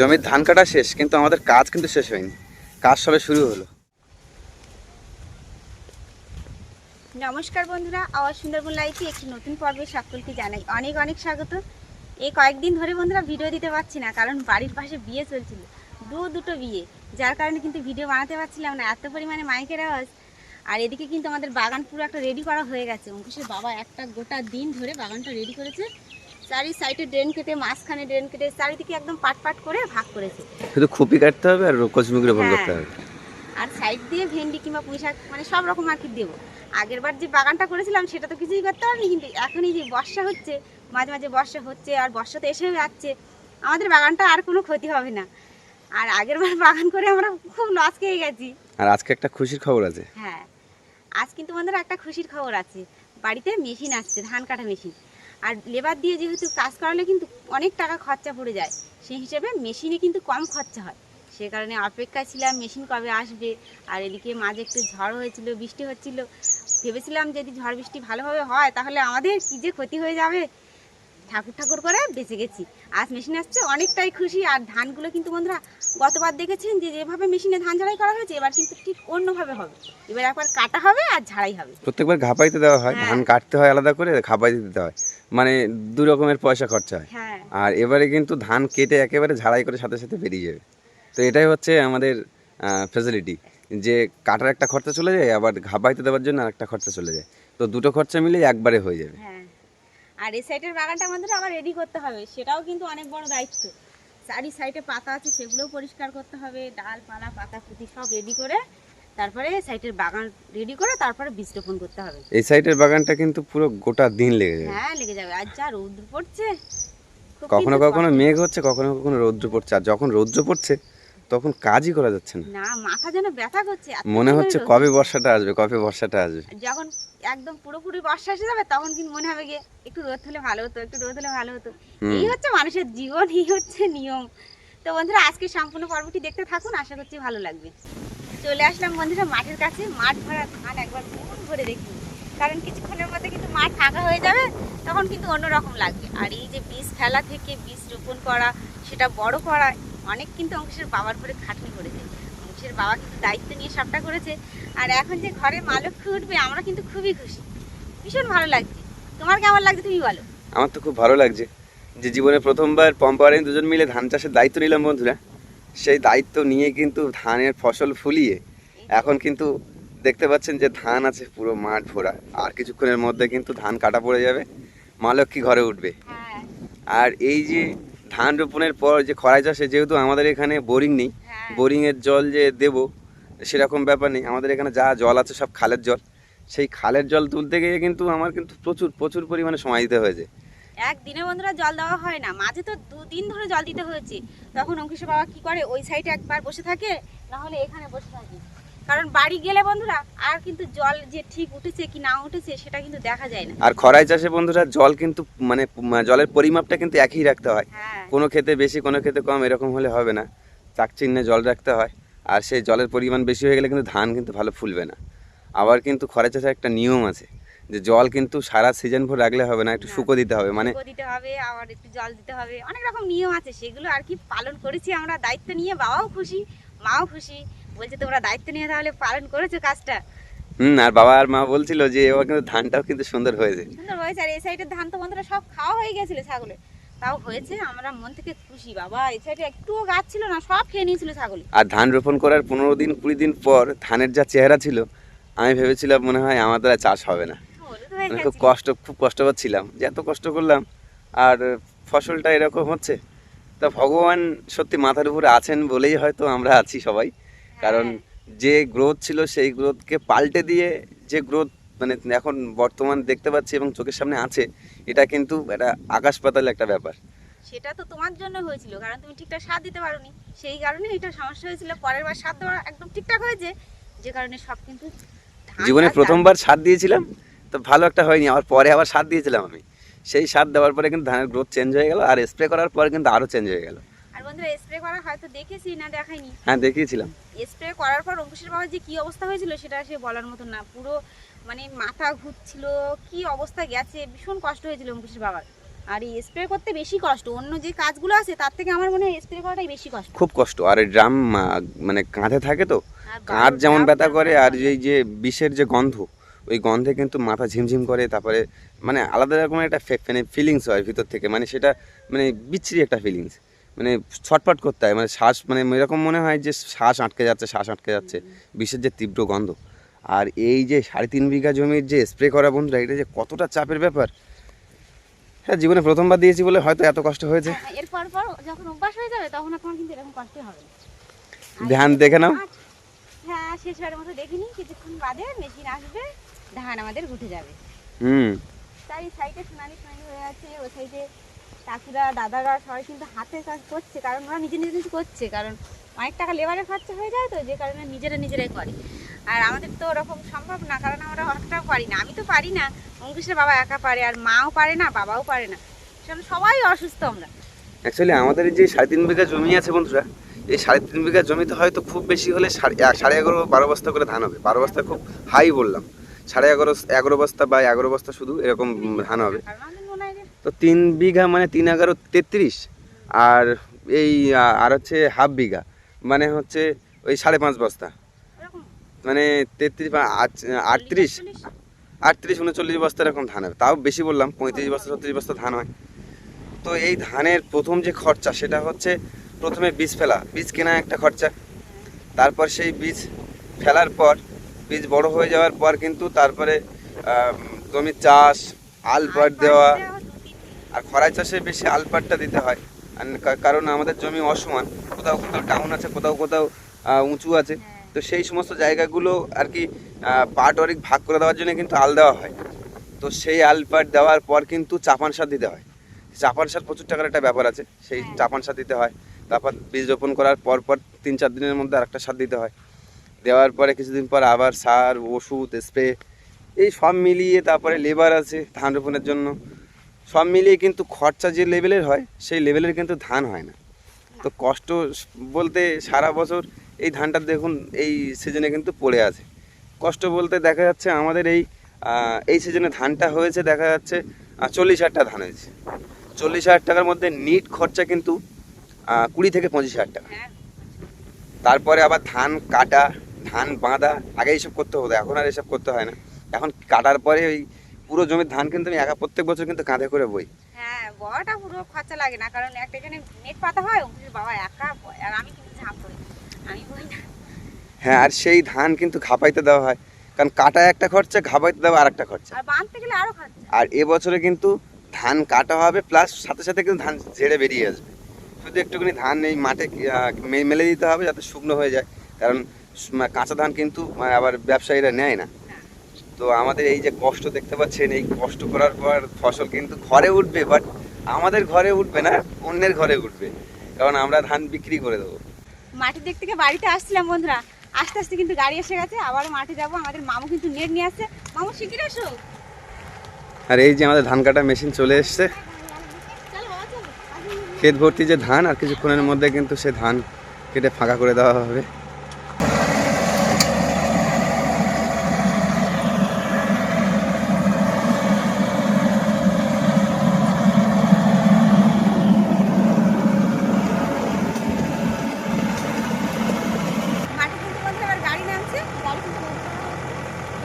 জমির ধান কাটা শেষ, কিন্তু আমাদের কাজ কিন্তু শেষ হয়নি। কাজ সবে শুরু হলো। নমস্কার বন্ধুরা, আওয়াজ সুন্দরবন লাইফে একটি নতুন পর্বে সকলকে জানাই অনেক অনেক স্বাগত। এই কয়েকদিন ধরে বন্ধুরা ভিডিও দিতে পারছি না, কারণ বাড়ির পাশে বিয়ে চলছিল, দু দুটো বিয়ে। যার কারণে কিন্তু ভিডিও বানাতে পারছিলাম না, এত পরিমাণে মাইকের আওয়াজ। আর এদিকে কিন্তু আমাদের বাগান পুরো একটা রেডি করা হয়ে গেছে। অঙ্কুশের বাবা একটা গোটা দিন ধরে বাগানটা রেডি করেছে। চারি সাইডে ড্রেন কেটে মাঝখানে ড্রেন কেটে চারিদিকে একদম পাট পাট করে ভাগ করেছে। শুধু খুপি কাটতে হবে আর রোপণ হ্যাঁ। করতে হবে। আর সাইড দিয়ে ভেন্ডি কিংবা পুঁই শাক মানে সব রকম আর কি দেবো। আগের বার যে বাগানটা করেছিলাম সেটা তো কিছুই করতে পারিনি কিন্তু এখনই যে বর্ষা হচ্ছে মাঝে মাঝে বর্ষা হচ্ছে আর বর্ষা তো এসেও যাচ্ছে আমাদের বাগানটা আর কোনো ক্ষতি হবে না। আর আগের বার বাগান করে আমরা খুব লস খেয়ে গেছি। আর আজকে একটা খুশির খবর আছে। হ্যাঁ আজ কিন্তু আমাদের একটা খুশির খবর আছে। বাড়িতে মেশিন আসছে ধান কাটা মেশিন। আর লেবার দিয়ে যেহেতু কাজ করালে কিন্তু অনেক টাকা খরচা পড়ে যায়, সেই হিসেবে মেশিনে কিন্তু কম খরচা হয়। সে কারণে অপেক্ষায় ছিলাম মেশিন কবে আসবে, আর এদিকে মাঝে একটু ঝড় হয়েছিল, বৃষ্টি হচ্ছিল। ভেবেছিলাম যদি ঝড় বৃষ্টি ভালোভাবে হয়, তাহলে আমাদের কী যে ক্ষতি হয়ে যাবে? ঠাকুর ঠাকুর করে বেঁচে গেছি। আজ মেশিন আসছে অনেকটাই খুশি। আর ধানগুলো কিন্তু বন্ধুরা গতবার দেখেছেন যে যেভাবে মেশিনে ধান ঝাড়াই করা হয়েছে এবার কিন্তু ঠিক অন্যভাবে হবে। এবার একবার কাটা হবে আর ঝাড়াই হবে। প্রত্যেকবার ঘাপাইতে দেওয়া হয় হ্যাঁ। ধান কাটতে হয় আলাদা করে ঘাপাইতে দিতে হয়। মানে দু রকমের পয়সা খরচা হয়। হ্যাঁ। আর এবারে কিন্তু ধান কেটে একেবারে ঝাড়াই করে সাথে সাথে বেরিয়ে যাবে। তো এটাই হচ্ছে আমাদের ফেসিলিটি যে কাটার একটা খরচা চলে যায় আবার ঘাপাইতে দেওয়ার জন্য আর একটা খরচা চলে যায়। তো দুটো খরচা মিলে একবারে হয়ে যাবে। হ্যাঁ। আর এই সাইডের বাগানটা আমাদের আবার রেডি করতে হবে। সেটাও কিন্তু অনেক বড় দায়িত্ব। চারি সাইডে পাতা আছে সেগুলোও পরিষ্কার করতে হবে। ডালপালা পাতা পুঁতি সব রেডি করে তারপরে সাইডের বাগান রেডি করে তারপরে বীজ রোপণ করতে হবে। এই সাইডের বাগানটা কিন্তু পুরো গোটা দিন লেগে যাবে। হ্যাঁ লেগে যাবে। আর যা রৌদ্র পড়ছে কখনো কখনো মেঘ হচ্ছে কখনো কখনো রৌদ্র পড়ছে। আর যখন রৌদ্র পড়ছে তখন কাজই করা যাচ্ছে না। না মাথা যেন ব্যথা করছে মনে হচ্ছে কবে বর্ষাটা আসবে কবে বর্ষাটা আসবে। যখন একদম পুরোপুরি বর্ষা এসে যাবে তখন কিন্তু মনে হবে গিয়ে একটু রোদ হলে ভালো হতো একটু রোদ হলে ভালো হতো। এই হচ্ছে মানুষের জীবন এই হচ্ছে নিয়ম। তো বন্ধুরা আজকে সম্পূর্ণ পর্বটি দেখতে থাকুন আশা করছি ভালো লাগবে। চলে আসলাম বন্ধুরা মাঠের কাছে মাঠ ভরা ধান একবার মন ভরে দেখি। কারণ কিছুক্ষণের মধ্যে কিন্তু মাঠ ফাঁকা হয়ে যাবে তখন কিন্তু অন্যরকম লাগবে। আর এই যে বীজ ফেলা থেকে বীজ রোপণ করা সেটা বড় করা অনেক কিন্তু অংশের বাবার পরে খাটনি করেছে। অংশের বাবা কিন্তু দায়িত্ব নিয়ে সবটা করেছে। আর এখন যে ঘরে মা লক্ষ্মী উঠবে আমরা কিন্তু খুবই খুশি। ভীষণ ভালো লাগছে। তোমার কেমন লাগছে তুমি বলো। আমার তো খুব ভালো লাগছে। যে জীবনে প্রথমবার পম্পারে দুজন মিলে ধান চাষের দায়িত্ব নিলাম বন্ধুরা। সেই দায়িত্ব নিয়ে কিন্তু ধানের ফসল ফুলিয়ে এখন কিন্তু দেখতে পাচ্ছেন যে ধান আছে পুরো মাঠ ভরা। আর কিছুক্ষণের মধ্যে কিন্তু ধান কাটা পড়ে যাবে। মা লক্ষ্মী ঘরে উঠবে? হ্যাঁ। আর এই যে ধান রোপণের পর যে খরাই চাষে যেহেতু আমাদের এখানে বোরিং নেই হ্যাঁ। বোরিংয়ের জল যে দেব সেরকম ব্যাপার নেই। আমাদের এখানে যা জল আছে সব খালের জল। সেই খালের জল তুলতে গিয়ে কিন্তু আমার কিন্তু প্রচুর প্রচুর পরিমাণে সময় দিতে হয়েছে। একদিনে বন্ধুরা জল দেওয়া হয় না। মাঝে তো দুদিন ধরে জল দিতে হয়েছে। তখন অঙ্কুশের বাবা কি করে ওই সাইডে একবার বসে থাকে না হলে এখানে বসে থাকে। কারণ বাড়ি গেলে বন্ধুরা আর কিন্তু জল যে ঠিক উঠেছে কি না উঠেছে সেটা কিন্তু দেখা যায় না। আর খরাই চাষে বন্ধুরা জল কিন্তু মানে জলের পরিমাপটা কিন্তু একই রাখতে হয়। হ্যাঁ। কোনো ক্ষেতে বেশি কোনো ক্ষেতে কম এরকম হলে হবে না। চাকচিহ্নে জল রাখতে হয়। আর সেই জলের পরিমাণ বেশি হয়ে গেলে কিন্তু ধান কিন্তু ভালো ফুলবে না। আবার কিন্তু খরাই চাষে একটা নিয়ম আছে যে জল কিন্তু সারা সিজন ভর রাখলে হবে না একটু শুকো দিতে হবে। মানে দিতে হবে আবার একটু জল দিতে হবে। অনেক রকম নিয়ম আছে সেগুলো আর কি পালন করেছি আমরা দায়িত্ব নিয়ে বাবাও খুশি মাও খুশি। বলছে তোমরা দায়িত্ব নিয়ে তাহলে পালন করেছ কাজটা? হুম আর বাবা আর মা বলছিল যে এবার কিন্তু ধানটাও কিন্তু সুন্দর হয়েছে। সুন্দর হয়েছে আর এই সাইডের ধান তো বন্ধুরা সব খাওয়া হয়ে গেছিল ছাগলে। তাও হয়েছে আমরা মন থেকে খুশি বাবা। এই সাইডে একটুও গাছ ছিল না সব খেয়ে নিয়েছিল ছাগলে। আর ধান রোপণ করার পনেরো দিন কুড়ি দিন পর ধানের যা চেহারা ছিল আমি ভেবেছিলাম মনে হয় আমার দ্বারা চাষ হবে না। মানে খুব কষ্ট খুব কষ্ট পাচ্ছিলাম যে এত কষ্ট করলাম। আর ফসলটা এরকম হচ্ছে তা ভগবান সত্যি মাথার উপরে আছেন বলেই হয়তো আমরা আছি সবাই। কারণ যে গ্রোথ ছিল সেই গ্রোথকে পাল্টে দিয়ে যে গ্রোথ মানে এখন বর্তমান দেখতে পাচ্ছি এবং চোখের সামনে আছে এটা কিন্তু একটা আকাশ পাতাল একটা ব্যাপার। সেটা তো তোমার জন্য হয়েছিল কারণ তুমি ঠিকঠাক স্বাদ দিতে পারোনি। সেই কারণে এটা সমস্যা হয়েছিল পরের বার স্বাদ দেওয়া একদম ঠিকঠাক হয়েছে যে কারণে সব কিন্তু জীবনে প্রথমবার সার দিয়েছিলাম তো ভালো একটা হয়নি আবার পরে আবার সার দিয়েছিলাম আমি। সেই সার দেওয়ার পরে কিন্তু ধানের গ্রোথ চেঞ্জ হয়ে গেল আর স্প্রে করার পরে কিন্তু আরও চেঞ্জ হয়ে গেল। আর বন্ধুরা স্প্রে করা হয়তো দেখেছি না দেখাইনি। হ্যাঁ দেখিয়েছিলাম। স্প্রে করার পর অঙ্কুশের বাবার যে কি অবস্থা হয়েছিল সেটা সে বলার মতো না। পুরো মানে মাথা ঘুরছিল কি অবস্থা গেছে ভীষণ কষ্ট হয়েছিল অঙ্কুশের বাবার। আর এই স্প্রে করতে বেশি কষ্ট অন্য যে কাজগুলো আছে তার থেকে আমার মনে হয় স্প্রে করাটাই বেশি কষ্ট। খুব কষ্ট আর এই ড্রাম মানে কাঁধে থাকে তো কাঁধ যেমন ব্যথা করে আর এই যে বিষের যে গন্ধ ওই গন্ধে কিন্তু মাথা ঝিমঝিম করে তারপরে মানে আলাদা রকমের একটা মানে ফিলিংস হয় ভিতর থেকে মানে সেটা মানে বিচ্ছিরি একটা ফিলিংস মানে ছটফট করতে হয় মানে শ্বাস মানে এরকম মনে হয় যে শ্বাস আটকে যাচ্ছে শ্বাস আটকে যাচ্ছে বিষের যে তীব্র গন্ধ। আর এই যে সাড়ে তিন বিঘা জমির যে স্প্রে করা বন্ধুরা এটা যে কতটা চাপের ব্যাপার? হ্যাঁ জীবনে প্রথমবার দিয়েছি বলে হয়তো এত কষ্ট হয়েছে। হ্যাঁ, এরপর পর যখন অভ্যাস হয়ে যাবে তখন আর কিন্তু এরকম কষ্ট হবে না। ধ্যান দেখে নাও। হ্যাঁ শেষবারের মতো দেখিনি কিছুক্ষণ বাদে মেশিন আসবে ধান আমাদের উঠে যাবে। হুম। তাই সাইডে সোনালি সোনালি হয়ে আছে ওই সাইডে কাকুরা দাদারা সবাই কিন্তু হাতে কাজ করছে কারণ ওরা নিজে নিজে নিজে করছে কারণ অনেক টাকা লেবারের খরচা হয়ে যায় তো যে কারণে নিজেরা নিজেরাই করে। আর আমাদের তো ওরকম সম্ভব না কারণ আমরা অতটাও পারি না। আমি তো পারি না অঙ্কুশের বাবা একা পারে আর মাও পারে না বাবাও পারে না। সবাই অসুস্থ আমরা। অ্যাকচুয়ালি আমাদের যে সাড়ে তিন বিঘা জমি আছে বন্ধুরা এই সাড়ে তিন বিঘা জমিতে হয়তো খুব বেশি হলে সাড়ে এগারো বারো বস্তা করে ধান হবে। বারো বস্তা খুব হাই বললাম। সাড়ে এগারো এগারো বস্তা বা এগারো বস্তা শুধু এরকম ধান হবে। তো তিন বিঘা মানে তিন এগারো তেত্রিশ। আর এই আর হচ্ছে হাফ বিঘা। মানে হচ্ছে ওই সাড়ে পাঁচ বস্তা। মানে তেত্রিশ বা আটত্রিশ। আটত্রিশ উনচল্লিশ বস্তা এরকম ধান হবে। তাও বেশি বললাম পঁয়ত্রিশ বস্তা ছত্রিশ বস্তা ধান হয়। তো এই ধানের প্রথম যে খরচা সেটা হচ্ছে প্রথমে বীজ ফেলা। বীজ কেনা একটা খরচা। তারপর সেই বীজ ফেলার পর বীজ বড় হয়ে যাওয়ার পর কিন্তু তারপরে জমির চাষ আল পাট দেওয়া আর খরাই চাষে বেশি আলপাটটা দিতে হয়। আর কারণ আমাদের জমি অসমান কোথাও কোথাও ডাউন আছে কোথাও কোথাও উঁচু আছে। তো সেই সমস্ত জায়গাগুলো আর কি পাট অরিক ভাগ করে দেওয়ার জন্য কিন্তু আল দেওয়া হয়। তো সেই আল পাট দেওয়ার পর কিন্তু চাপান সার দিতে হয়। চাপান সার প্রচুর টাকার একটা ব্যাপার আছে সেই হ্যাঁ। চাপান সার দিতে হয়। তারপর বীজ রোপণ করার পর পর তিন চার দিনের মধ্যে আরেকটা সার দিতে হয়। দেওয়ার পরে কিছুদিন পর আবার সার ওষুধ স্প্রে এই সব মিলিয়ে তারপরে লেবার আছে ধান রোপণের জন্য। সব মিলিয়ে কিন্তু খরচা যে লেভেলের হয় সেই লেভেলের কিন্তু ধান হয় না। তো কষ্ট বলতে সারা বছর এই ধানটা দেখুন এই সিজনে কিন্তু পড়ে আছে। কষ্ট বলতে দেখা যাচ্ছে আমাদের এই এই সিজনে ধানটা হয়েছে দেখা যাচ্ছে চল্লিশ হাজার টাকা ধান হয়েছে। চল্লিশ হাজার টাকার মধ্যে নিট খরচা কিন্তু কুড়ি থেকে পঁচিশ হাজার টাকা। হ্যাঁ। তারপরে আবার ধান কাটা ধান বাঁধা আগে এইসব করতে হতো এখন আর এসব করতে হয় না। এখন কাটার পরে ওই পুরো জমির ধান কিন্তু আমি একা প্রত্যেক বছর কিন্তু কাঁধে করে বই। হ্যাঁ বড়টা পুরো খরচা লাগে না কারণ একটা এখানে নেট পাতা হয় অঙ্কুশের বাবা একা আর আমি কিন্তু ঝাঁপ করি আমি বই না। হ্যাঁ আর সেই ধান কিন্তু ঘাপাইতে দেওয়া হয় কারণ কাটা একটা খরচা ঘাপাইতে দেওয়া আর একটা খরচা। আর বাঁধতে গেলে আরও খরচা। আর এবছরে কিন্তু ধান কাটা হবে প্লাস সাথে সাথে কিন্তু ধান ঝেড়ে বেরিয়ে আসবে। শুধু একটুখানি ধান এই মাঠে মেলে দিতে হবে যাতে শুকনো হয়ে যায় কারণ কাঁচা ধান কিন্তু আবার ব্যবসায়ীরা নেয় না। তো আমাদের এই যে কষ্ট দেখতে পাচ্ছেন এই কষ্ট করার পর ফসল কিন্তু ঘরে উঠবে বাট আমাদের ঘরে উঠবে না অন্যের ঘরে উঠবে। কারণ আমরা ধান বিক্রি করে দেবো। মাঠের দিক থেকে বাড়িতে আসছিলাম বন্ধুরা আস্তে আস্তে কিন্তু গাড়ি এসে গেছে আবার মাঠে যাব আমাদের মামু কিন্তু নেট নিয়ে আসছে। মামু শিগগির এসো আর এই যে আমাদের ধান কাটা মেশিন চলে এসছে। ক্ষেত ভর্তি যে ধান আর কিছুক্ষণের মধ্যে কিন্তু সে ধান কেটে ফাঁকা করে দেওয়া হবে মাঠে কিন্তু বন্ধুরা এবার গাড়ি নামছে গাড়ি কিন্তু নামছে।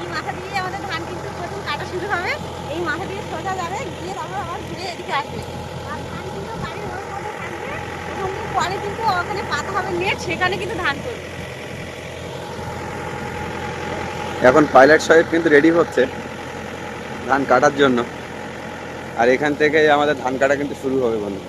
এই মাথা দিয়ে আমাদের ধান কিন্তু প্রথম কাটা শুরু হবে এই মাথা দিয়ে সোজা যাবে গিয়ে তারপর আবার ঘুরে এদিকে আসবে আর ধান কিন্তু গাড়ির ওর মধ্যে থাকবে ওখান থেকে পরে কিন্তু ওখানে পাতা হবে সেখানে কিন্তু ধান করবে। এখন পাইলট সাহেব কিন্তু রেডি হচ্ছে ধান কাটার জন্য। আর এখান থেকে আমাদের ধান কাটা কিন্তু শুরু হবে বন্ধু।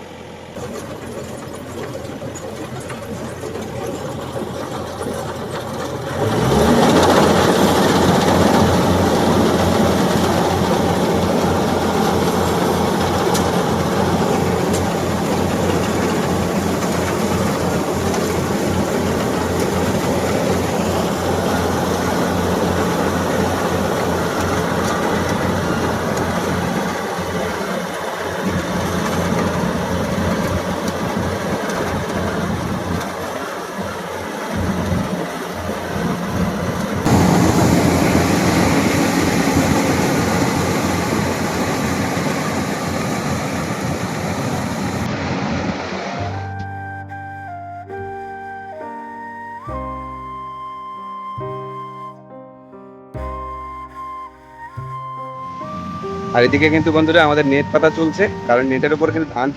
আর এদিকে কিন্তু বন্ধুরা আমাদের নেট পাতা চলছে, কারণ নেটের উপর কিন্তু ধান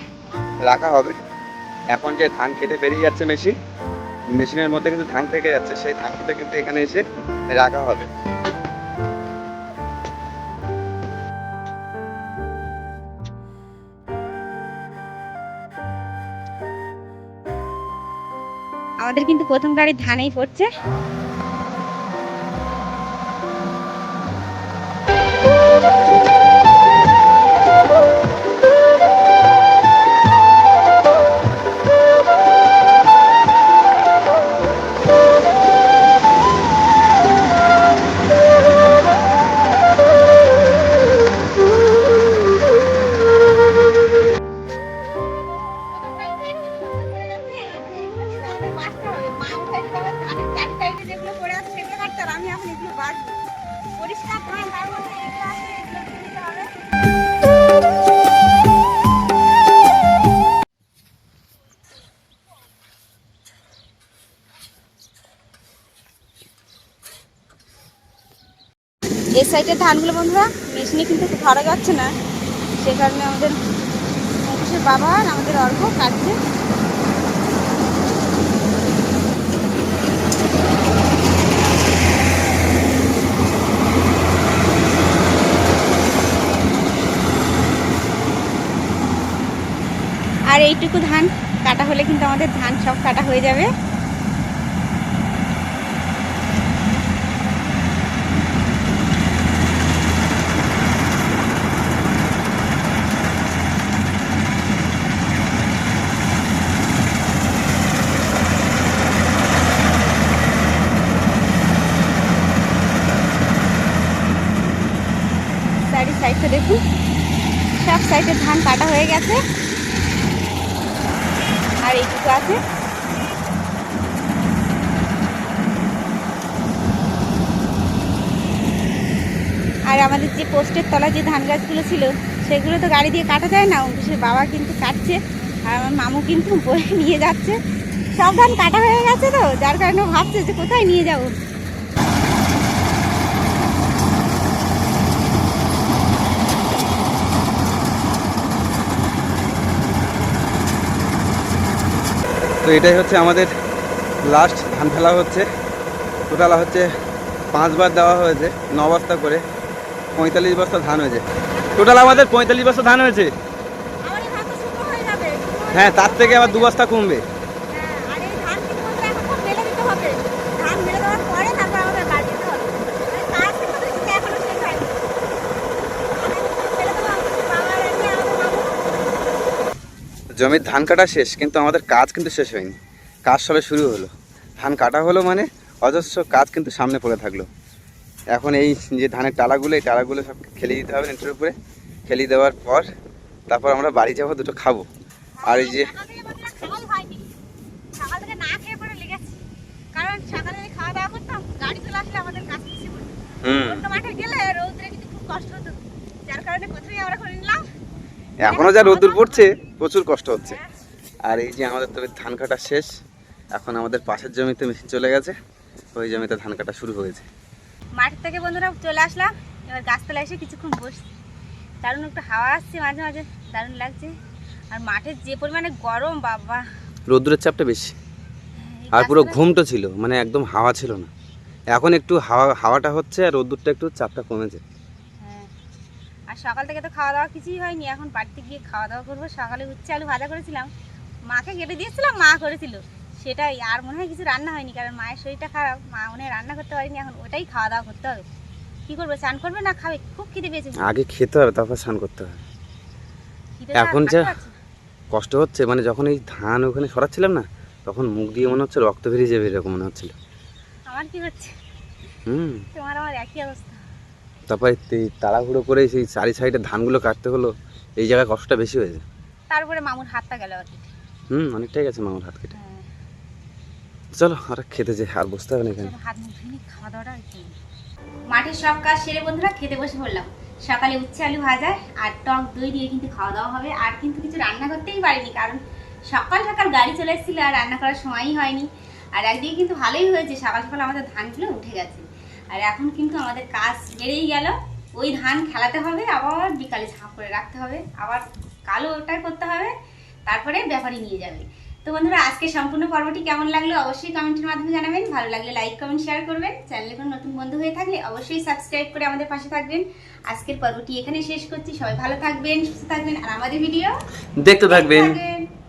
রাখা হবে। এখন যে ধান কেটে বেরিয়ে যাচ্ছে মেশিন, মেশিনের মধ্যে কিন্তু ধান থেকে যাচ্ছে, সেই ধানটা কিন্তু এখানে এসে রাখা হবে। আমাদের কিন্তু প্রথম গাড়ি ধানেই পড়ছে। হবে এই সাইডের ধানগুলো বন্ধুরা, মেশিনে কিন্তু ধরা যাচ্ছে না। সে কারণে আমাদের অফিসের বাবা আর আমাদের অর্ঘ কাটছে। এইটুকু ধান, কাটা হলে কিন্তু আমাদের ধান সব কাটা হয়ে যাবে। সাইডে দেখুন সব সাইডের ধান কাটা হয়ে গেছে আর এইটুকু আছে। আর আমাদের যে পোস্টের তলা যে ধান গাছগুলো ছিল, সেগুলো তো গাড়ি দিয়ে কাটা যায় না। অঙ্কুশের বাবা কিন্তু কাটছে, আর আমার মামু কিন্তু বয়ে নিয়ে যাচ্ছে। সব ধান কাটা হয়ে গেছে তো, যার কারণে ভাবছে যে কোথায় নিয়ে যাব? তো এটাই হচ্ছে আমাদের লাস্ট ধান ফেলা হচ্ছে। টোটাল হচ্ছে পাঁচবার দেওয়া হয়েছে ন বস্তা করে। পঁয়তাল্লিশ বস্তা ধান হয়েছে। টোটাল আমাদের পঁয়তাল্লিশ বস্তা ধান হয়েছে। হয়ে হ্যাঁ তার থেকে আবার দু বস্তা কমবে হ্যাঁ, আর এই ধান কিন্তু বলতে এখন সব মেলে দিতে হবে। ধান মেলে দেওয়ার পরে তারপর আমাদের বাড়ি যেতে হবে। মানে কাজ কিন্তু বেশি এখনও শেষ হয়নি। মেলে দেওয়া হচ্ছে, বাবা আর এমনি আমাদের মামু। জমির ধান কাটা শেষ কিন্তু আমাদের কাজ কিন্তু শেষ হয়নি। কাজ সবে শুরু হলো। ধান কাটা হলো মানে অজস্র কাজ কিন্তু সামনে পড়ে থাকল। এখন এই যে ধানের টালাগুলো এই টালাগুলো সব খেলে দিতে হবে নেটের উপরে। খেলি দেওয়ার পর তারপর আমরা বাড়ি যাব দুটো খাব। আর এই যে সকাল এখনও যা রোদ্দুর পড়ছে প্রচুর কষ্ট হচ্ছে। আর এই যে আমাদের তবে ধান কাটা শেষ এখন আমাদের পাশের জমিতে মেশিন চলে গেছে ওই জমিতে ধান কাটা শুরু হয়েছে। মাঠ থেকে বন্ধুরা চলে আসলাম এবার গাছতলায় এসে কিছুক্ষণ বসছি। দারুণ একটু হাওয়া আসছে মাঝে মাঝে দারুণ লাগছে। আর মাঠের যে পরিমাণে গরম বাবা। রোদ্দুরের চাপটা বেশি। আর পুরো ঘুমটা ছিল মানে একদম হাওয়া ছিল না। এখন একটু হাওয়া হাওয়াটা হচ্ছে আর রোদ্দুরটা একটু চাপটা কমেছে। হ্যাঁ সকাল থেকে তো খাওয়া দাওয়া কিছুই হয়নি এখন বাড়িতে গিয়ে খাওয়া দাওয়া করব। সকালে উচ্ছে আলু ভাজা করেছিলাম। মাকে কেটে দিয়েছিলাম মা করেছিল। সেটাই আর মনে হয় কিছু রান্না হয়নি কারণ মায়ের শরীরটা খারাপ। মা মনে হয় রান্না করতে পারিনি এখন ওটাই খাওয়া দাওয়া করতে হবে। কি করবে স্নান করবে না খাবে? খুব খিদে পেয়েছে আগে খেতে হবে তারপর স্নান করতে হবে। এখন যা- কষ্ট হচ্ছে মানে যখন এই ধান ওখানে সরাচ্ছিলাম না তখন মুখ দিয়ে মনে হচ্ছে রক্ত বেরিয়ে যাবে এরকম মনে হচ্ছিল। আমার কি হচ্ছে? হুম। তোমার আমার একই অবস্থা। তারপরে তাড়াহুড়ো করে সেই চারি সাইডে ধানগুলো কাটতে হলো। এই জায়গায় কষ্টটা বেশি হয়েছে তারপরে মামুর হাতটা গেল আর কি। হুম অনেকটাই গেছে মামুর হাত কেটে। হ্যাঁ, চলো আর খেতে যাই আর বসতে হবে না এখানে। হাত মুখ ধুয়ে খাওয়া দাওয়াটা মাঠের সব কাজ সেরে বন্ধুরা খেতে বসে পড়লাম। সকালে উচ্ছে আলু ভাজা আর টক দই দিয়ে কিন্তু খাওয়া দাওয়া হবে। আর কিন্তু কিছু রান্না করতেই পারিনি কারণ সকাল সকাল গাড়ি চলে এসেছিল আর রান্না করার সময়ই হয়নি। আর একদিকে কিন্তু ভালোই হয়েছে সকাল সকাল আমাদের ধানগুলো উঠে গেছে। আর এখন কিন্তু আমাদের কাজ বেড়েই গেল। ওই ধান খেলাতে হবে আবার বিকালে ঝাঁপ করে রাখতে হবে আবার কালো ওটাই করতে হবে তারপরে ব্যাপারী নিয়ে যাবে। তো বন্ধুরা আজকে সম্পূর্ণ পর্বটি কেমন লাগল অবশ্যই কমেন্টের মাধ্যমে জানাবেন। ভালো লাগলে লাইক কমেন্ট শেয়ার করবেন। চ্যানেলে কোনো নতুন বন্ধু হয়ে থাকলে অবশ্যই সাবস্ক্রাইব করে আমাদের পাশে থাকবেন। আজকের পর্বটি এখানে শেষ করছি। সবাই ভালো থাকবেন সুস্থ থাকবেন আর আমাদের ভিডিও দেখতে থাকবেন।